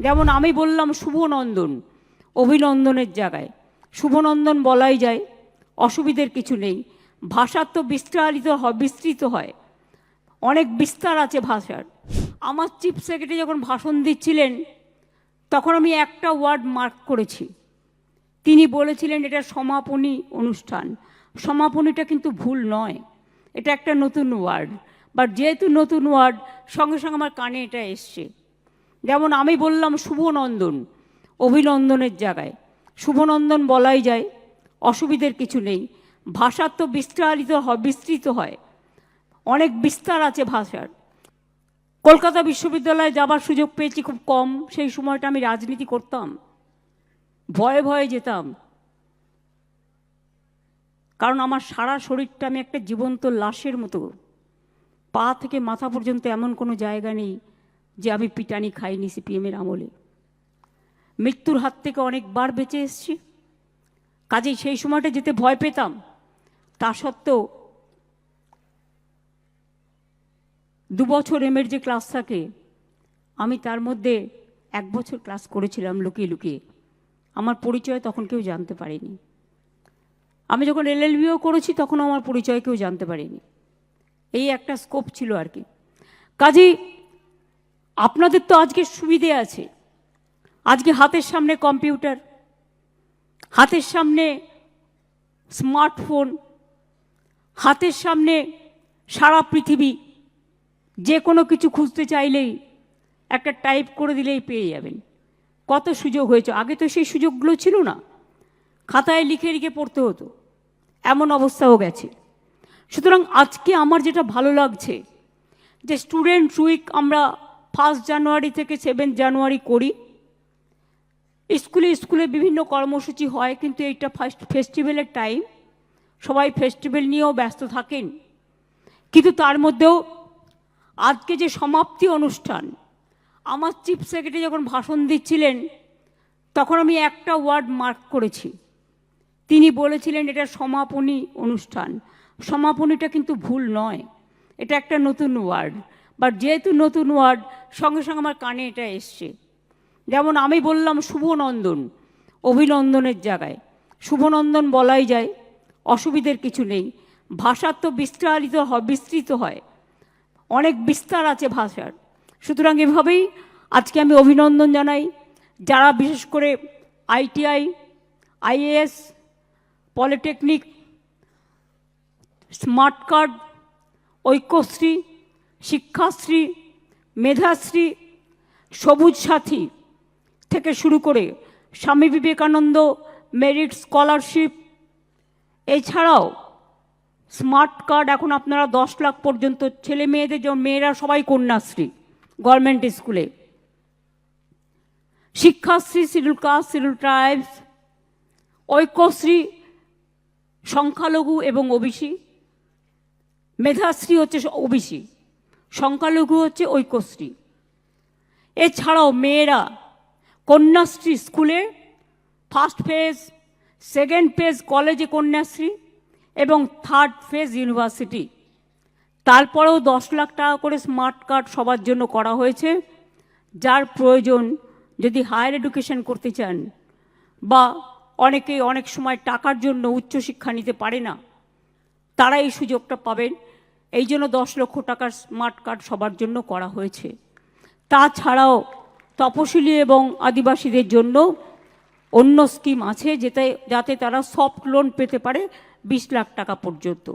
যেমন আমি বললাম শুভনন্দন, অভিনন্দনের জায়গায়। শুভনন্দন বলাই যায়, অসুবিধের কিছু নেই। ভাষার তো বিস্তারিত হয়, বিস্তৃত হয়। অনেক বিস্তার আছে ভাষার। আমার চিফ সেক্রেটারি যখন ভাষণ দিচ্ছিলেন, তখন আমি একটা ওয়ার্ড মার্ক করেছি। তিনি বলেছিলেন, এটা সমাপনী অনুষ্ঠান। সমাপনীটা কিন্তু ভুল নয়। এটা একটা নতুন ওয়ার্ড। বাট যেহেতু নতুন ওয়ার্ড, সঙ্গে সঙ্গে আমার কানে এটা এসছে। যেমন আমি বললাম শুভনন্দন, অভিনন্দনের জায়গায়। শুভনন্দন বলাই যায়, অসুবিধের কিছু নেই। ভাষার তো বিস্তারিত হয় বিস্তৃত হয়। অনেক বিস্তার আছে ভাষার। কলকাতা বিশ্ববিদ্যালয়ে যাবার সুযোগ পেয়েছি খুব কম, সেই সময়টা আমি রাজনীতি করতাম। ভয়ে ভয়ে যেতাম। কারণ আমার সারা শরীরটা আমি একটা জীবন্ত লাশের মতো। পা থেকে মাথা পর্যন্ত এমন কোনো জায়গা নেই। যে আমি পিটানি খাইনি সিপিএমের আমলে। মৃত্যুর হাত থেকে অনেকবার বেঁচে এসেছি। কাজেই সেই সময়টা যেতে ভয় পেতাম। তা সত্ত্বেও দু বছর এমের যে ক্লাস থাকে, আমি তার মধ্যে এক বছর ক্লাস করেছিলাম লুকিয়ে লুকিয়ে। আমার পরিচয় তখন কেউ জানতে পারেনি। আমি যখন এলএলবিও করেছি, তখন আমার পরিচয় কেউ জানতে পারেনি। এই একটা স্কোপ ছিল আর কি। কাজেই আপনাদের তো আজকে সুবিধে আছে। আজকে হাতের সামনে কম্পিউটার, হাতের সামনে স্মার্টফোন, হাতের সামনে সারা পৃথিবী, যে কোনো কিছু খুঁজতে চাইলেই একটা টাইপ করে দিলেই পেয়ে যাবেন। কত সুযোগ হয়েছে। আগে তো সেই সুযোগগুলো ছিল না। খাতায় লিখে লিখে পড়তে হতো। এমন অবস্থাও গেছে। সুতরাং আজকে আমার যেটা ভালো লাগছে যে স্টুডেন্ট উইক আমরা ফার্স্ট জানুয়ারি থেকে সেভেন জানুয়ারি করি। স্কুলে স্কুলে বিভিন্ন কর্মসূচি হয়, কিন্তু এইটা ফার্স্ট ফেস্টিভ্যালের টাইম। সবাই ফেস্টিভ্যাল নিয়েও ব্যস্ত থাকেন। কিন্তু তার মধ্যেও আজকে যে সমাপ্তি অনুষ্ঠান, আমার চিফ সেক্রেটারি যখন ভাষণ দিচ্ছিলেন, তখন আমি একটা ওয়ার্ড মার্ক করেছি। তিনি বলেছিলেন, এটা সমাপনী অনুষ্ঠান। সমাপনীটা কিন্তু ভুল নয়। এটা একটা নতুন ওয়ার্ড। বাট যেহেতু নতুন ওয়ার্ড সঙ্গে সঙ্গে আমার কানে এটা এসছে। যেমন আমি বললাম শুভনন্দন, অভিনন্দনের জায়গায়। শুভনন্দন বলাই যায়, অসুবিধের কিছু নেই। ভাষার তো বিস্তারিত বিস্তৃত হয়। অনেক বিস্তার আছে ভাষার। সুতরাং এভাবেই আজকে আমি অভিনন্দন জানাই। যারা বিশেষ করে ITI, IAS, polytechnic, smart card, Aikyashree Shikshashree, Medhashree, Sabuj Sathi থেকে শুরু করে স্বামী বিবেকানন্দ, মেরিট স্কলারশিপ। এছাড়াও স্মার্ট কার্ড এখন আপনারা দশ লাখ পর্যন্ত ছেলে মেয়েদের যেমন মেয়েরা সবাই কন্যাশ্রী গভর্নমেন্ট স্কুলে। Shikshashree schedule caste schedule tribes, Aikyashree, সংখ্যালঘু এবং ওবিসি। মেধাশ্রী হচ্ছে ওবিসি। সংখ্যালঘু হচ্ছে ঐক্যশ্রী। এছাড়াও মেয়েরা কন্যাশ্রী স্কুলে ফার্স্ট ফেজ সেকেন্ড ফেজ কলেজে কন্যাশ্রী এবং থার্ড ফেজ ইউনিভার্সিটি তারপরেও দশ লাখ টাকা করে স্মার্ট কার্ড সবার জন্য করা হয়েছে। যার প্রয়োজন যদি হায়ার এডুকেশন করতে চান বা অনেকেই অনেক সময় টাকার জন্য উচ্চশিক্ষা নিতে পারে না, তারা এই সুযোগটা পাবেন। এই জন্য দশ লক্ষ টাকার স্মার্ট কার্ড সবার জন্য করা হয়েছে। তাছাড়াও তপশিলি এবং আদিবাসীদের জন্য অন্য স্কিম আছে, যেতে যাতে তারা সফট লোন পেতে পারে বিশ লাখ টাকা পর্যন্ত।